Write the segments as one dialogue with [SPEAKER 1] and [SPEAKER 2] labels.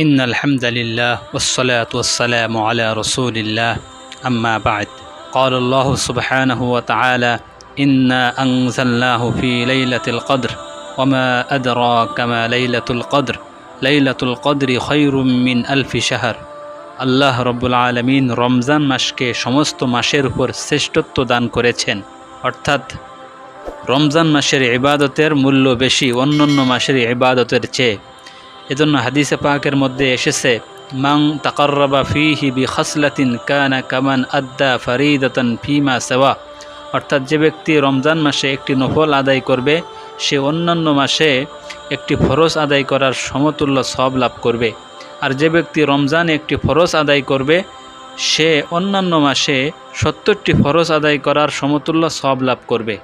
[SPEAKER 1] إن الحمد لله والصلاة والسلام على رسول الله أما بعد قال الله سبحانه وتعالى إنا أنزلناه في ليلة القدر وما أدراك ما ليلة القدر ليلة القدر خير من ألف شهر আল্লাহ রব্বুল আলমিন রমজান মাসকে সমস্ত মাসের উপর শ্রেষ্ঠত্ব দান করেছেন অর্থাৎ রমজান মাসের ইবাদতের মূল্য বেশি অন্যান্য মাসের ইবাদতের চেয়ে এজন্য হাদিসে পাকের মধ্যে এসেছে মাং তাকর্রবা ফিহি বি খাসলাতিন কানা কামান আদ্দা ফরিদাতন ফিমা সেওয়া। অর্থাৎ যে ব্যক্তি রমজান মাসে একটি নফল আদায় করবে, সে অন্যান্য মাসে একটি ফরজ আদায় করার সমতুল্য সব লাভ করবে। আর যে ব্যক্তি রমজানে একটি ফরজ আদায় করবে, সে অন্যান্য মাসে সত্তরটি ফরজ আদায় করার সমতুল্য সব লাভ করবে।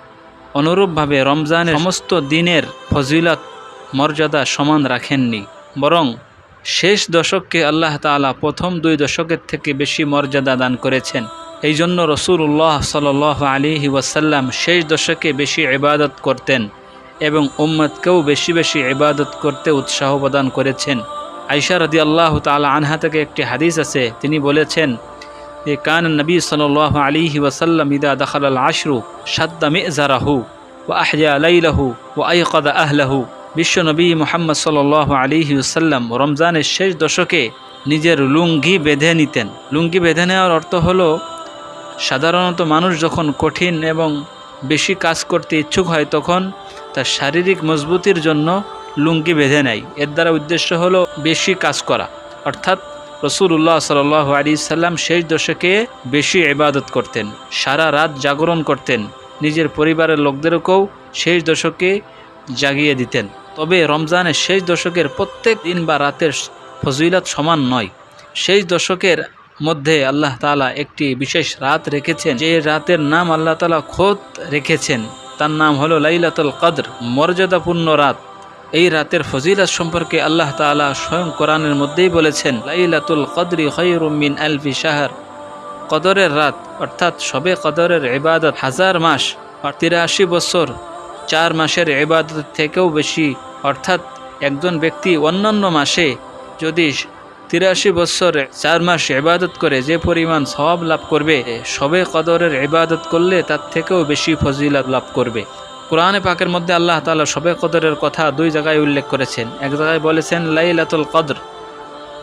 [SPEAKER 1] অনুরূপভাবে রমজানের সমস্ত দিনের ফজিলত, মর্যাদা সমান রাখেননি। বরং শেষ দশককে আল্লাহ তাআলা প্রথম দুই দশকের থেকে বেশি মর্যাদা দান করেছেন। এই জন্য রসুল্লাহ সাল আলী ওয়াসাল্লাম শেষ দশকে বেশি ইবাদত করতেন এবং উম্মদকেও বেশি বেশি ইবাদত করতে উৎসাহ প্রদান করেছেন। আইসা রদি আল্লাহ তালা আনহা থেকে একটি হাদিস আছে, তিনি বলেছেন যে কান নবী সাল আলী ওয়াসাল্লাম ইদা দখাল আশরু সাদ্দা মেজারাহু ও আহজা আলাইলাহু ও আইকদা আহলাহু। বিশ্বনবী মোহাম্মদ সাল আলী ওসাল্লাম রমজানের শেষ দশকে নিজের লুঙ্গি বেঁধে নিতেন। লুঙ্গি বেঁধে নেওয়ার অর্থ হলো, সাধারণত মানুষ যখন কঠিন এবং বেশি কাজ করতে ইচ্ছুক হয়, তখন তার শারীরিক মজবুতির জন্য লুঙ্গি বেঁধে নেয়। এর দ্বারা উদ্দেশ্য হলো বেশি কাজ করা। অর্থাৎ রসুল্লাহ সাল আলী সাল্লাম শেষ দশকে বেশি ইবাদত করতেন, সারা রাত জাগরণ করতেন। নিজের পরিবারের লোকদেরকেও শেষ দশকে জাগিয়ে দিতেন। তবে রমজানের শেষ দশকের প্রত্যেক দিন বা রাতের ফজিলত সমান নয়। শেষ দশকের মধ্যে আল্লাহ তালা একটি বিশেষ রাত রেখেছেন। যে রাতের নাম আল্লাহ তালা খোদ রেখেছেন, তার নাম হলো লাইলাতুল কদর, মর্যাদাপূর্ণ রাত। এই রাতের ফজিলত সম্পর্কে আল্লাহ তালা স্বয়ং কোরআনের মধ্যেই বলেছেন, লাইলাতুল কদরি খৈরুমিন আলফি শাহর। কদরের রাত অর্থাৎ সবে কদরের ইবাদত হাজার মাস আর তিরাশি বছর চার মাসের ইবাদত থেকেও বেশি, অর্থাৎ একজন ব্যক্তি অন্যান্য মাসে যদি তিরাশি বছর চার মাস এবাদত করে, যে পরিমাণ সওয়াব লাভ করবে, সবে কদরের এবাদত করলে তার থেকেও বেশি ফজিলত লাভ করবে। কোরআনে পাকের মধ্যে আল্লাহ তালা সবে কদরের কথা দুই জায়গায় উল্লেখ করেছেন। এক জায়গায় বলেছেন, লাইলাতুল কদর,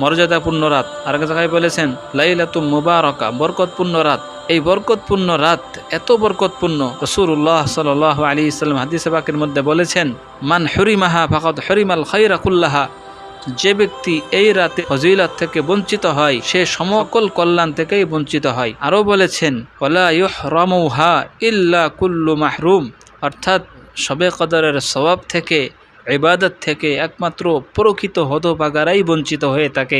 [SPEAKER 1] মর্যাদাপূর্ণ রাত। আর এক জায়গায় বলেছেন লাইলাতু মুবারকা, বরকতপূর্ণ রাত। এই বরকতপূর্ণ রাত, এত বরকতপূর্ণ। রসুল্লাহ সাল আলী ইসলাম হাদিস পাকের মধ্যে বলেছেন, মান হরিমাহা ফাকত হরিমাল খৈরাকুল্লাহা যে ব্যক্তি এই রাতে ফজিলাত থেকে বঞ্চিত হয়, সে সমকল কল্যাণ থেকেই বঞ্চিত হয়। আরও বলেছেন ওলা ইল্লা কুল্লু মাহরুম। অর্থাৎ সবে কদরের স্বভাব থেকে, ইবাদত থেকে একমাত্র প্রকৃত হতভাগারাই বঞ্চিত হয়ে থাকে।